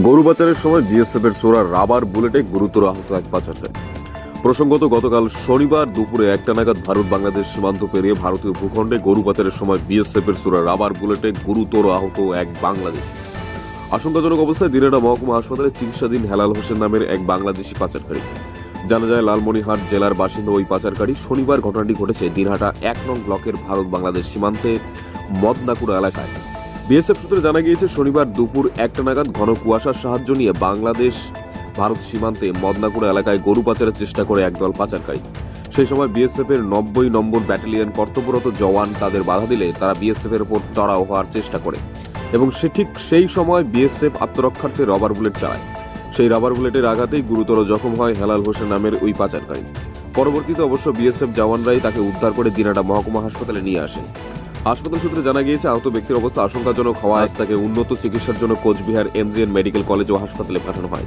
গরু পাচারের সময় বিএসএফ এর সোরা রাবার বুলেটে গুরুতর আহত এক পাচারকারী প্রসঙ্গত, গতকাল শনিবার দুপুরে একটা নাগাদ ভারত বাংলাদেশ সীমান্ত পেরিয়ে ভারতীয় ভূখণ্ডে গরু পাচারের সময় বিএসএফ এর সোরা রাবার বুলেটে গুরুতর আহত এক বাংলাদেশ। আশঙ্কাজনক অবস্থায় দিনাটা মহকুমা হাসপাতালে চিকিৎসাধীন হেলাল হোসেন নামের এক বাংলাদেশি পাচারকারী। জানা যায়, লালমনিরহাট জেলার বাসিন্দা ওই পাচারকারী শনিবার ঘটনাটি ঘটেছে দিনহাটা এক নং ব্লকের ভারত বাংলাদেশ সীমান্তে মদনাকুড়া এলাকায়। বিএসএফ সূত্রে জানা গিয়েছে, শনিবার দুপুর একটা নাগাদ ঘন কুয়াশার সাহায্য নিয়ে বাংলাদেশ, ভারত সীমান্তে মদনাকুড়া এলাকায় গরু পাচারের চেষ্টা করে একদল পাচারকারী। সেই সময় বিএসএফ এর নব্বই নম্বর ব্যাটালিয়ন কর্তব্যরত জওয়ান তাদের বাধা দিলে তারা বিএসএফ এর উপর চড়াও হওয়ার চেষ্টা করে। এবং সে ঠিক সেই সময় বিএসএফ আত্মরক্ষার্থে রবার বুলেট চালায়। সেই রাবার বুলেটের আঘাতেই গুরুতর জখম হয় হেলাল হোসেন নামের ওই পাচারকারী। পরবর্তীতে অবশ্য বিএসএফ জওয়ানরাই তাকে উদ্ধার করে দিনাটা মহকুমা হাসপাতালে নিয়ে আসেন। হাসপাতাল সূত্রে জানা গিয়েছে, আহত ব্যক্তির অবস্থা আশঙ্কাজনক হওয়ায় তাকে উন্নত চিকিৎসার জন্য কোচবিহার এমজিএন মেডিকেল কলেজ ও হাসপাতালে পাঠানো হয়।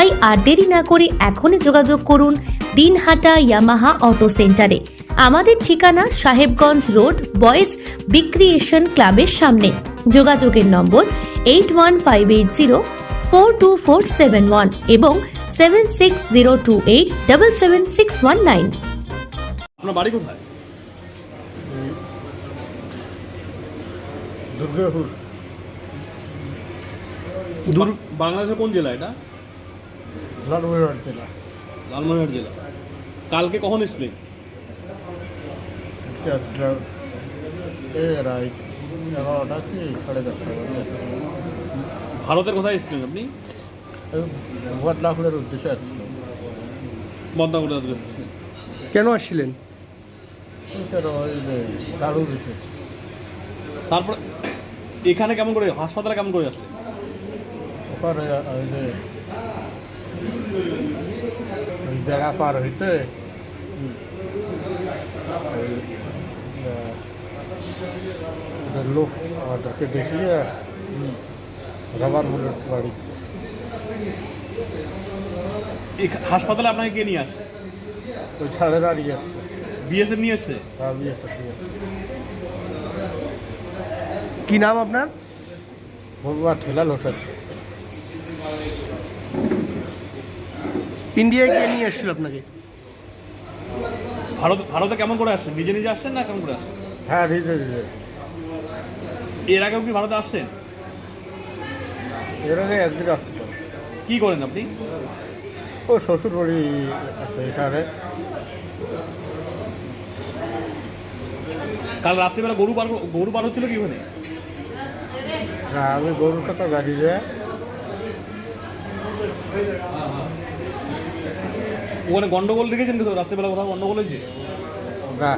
তাই আর দেরি না করে এখনই যোগাযোগ করুন দিনহাটা ইয়ামাহা অটো সেন্টারে। আমাদের ঠিকানা সাহেবগঞ্জ রোড বয়েজ বিক্রিয়েশন ক্লাবের সামনে। যোগাযোগের নম্বর eight one five eight zero four two four seven one এবং seven six zero two eight double seven six one nine আপনার বাড়ি কোথায়? দুর্গাপুর। বাংলাদেশের কোন জেলা এটা? লালমনিরহাট জেলা। লালমনিরহাট জেলা। কালকে কখন এসছিলেন আজকে আসছিলাম এ রাত এগারোটা কি? সাড়ে দশটা ভারতের কোথায় এসছিলেন আপনি? বদলাপুরের উদ্দেশ্যে আসছিলাম বদনাগুড়া কেন আসছিলেন? তারপর এখানে কেমন করে হাসপাতালে কেমন করে আসলেন? ওখানে জায়গা পার হইতে লোক আমাদেরকে দেখিয়ে রবার বুলেট বাড়ি হাসপাতালে আপনাকে কে নিয়ে আসছে? ওই ছাড়ে দাঁড়িয়ে আসছে? বিএসএফ নিয়ে এসছে আমি একটা ঠিক আছে কি নাম আপনার বলবা ঠেলাল হোসেন ইন্ডিয়ায় কে নিয়ে এসেছিল আপনাকে? ভারত ভারতে কেমন করে আসছেন নিজে নিজে আসছেন না কেমন করে আসছেন? হ্যাঁ ধীরে ধীরে এর আগেও কি ভারতে আসছেন? এর আগে একদিন পারে কি করেন আপনি? ও শ্বশুর বাড়ি আছে এখানে। কাল রাত্রিবেলা গরু পার গরু পার হচ্ছিল কি ওখানে? না আমি গরুর কথা গাড়ি যায় ওখানে গন্ডগোল দেখেছেন তো? রাত্রিবেলা কোথাও গন্ডগোল হয়েছে? না।